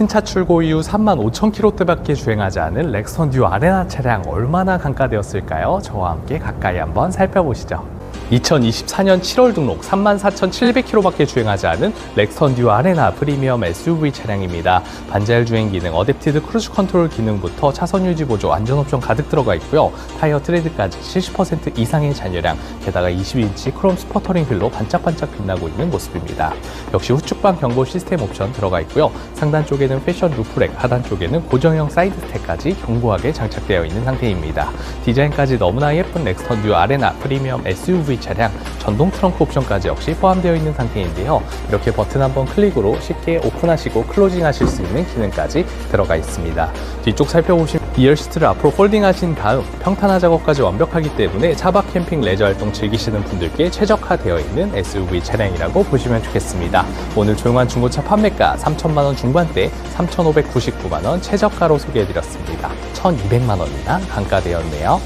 신차 출고 이후 3만 5천 킬로대밖에 주행하지 않은 렉스턴 듀 아레나 차량 얼마나 감가되었을까요? 저와 함께 가까이 한번 살펴보시죠. 2024년 7월 등록 34,700km밖에 주행하지 않은 렉스턴 듀 아레나 프리미엄 SUV 차량입니다. 반자율 주행 기능, 어댑티드 크루즈 컨트롤 기능부터 차선 유지 보조, 안전 옵션 가득 들어가 있고요. 타이어 트레드까지 70% 이상의 잔여량, 게다가 20인치 크롬 스퍼터링 휠로 반짝반짝 빛나고 있는 모습입니다. 역시 후측방 경고 시스템 옵션 들어가 있고요. 상단 쪽에는 패션 루프렉, 하단 쪽에는 고정형 사이드 스택까지 견고하게 장착되어 있는 상태입니다. 디자인까지 너무나 예쁜 렉스턴 듀 아레나 프리미엄 SUV 차량 전동 트렁크 옵션까지 역시 포함되어 있는 상태인데요. 이렇게 버튼 한번 클릭으로 쉽게 오픈하시고 클로징 하실 수 있는 기능까지 들어가 있습니다. 뒤쪽 살펴보시면 이열 시트를 앞으로 폴딩 하신 다음 평탄화 작업까지 완벽하기 때문에 차박 캠핑 레저 활동 즐기시는 분들께 최적화되어 있는 SUV 차량이라고 보시면 좋겠습니다. 오늘 조용한 중고차 판매가 3천만 원 중반대 3,599만 원 최저가로 소개해드렸습니다. 1,200만 원이나 감가되었네요.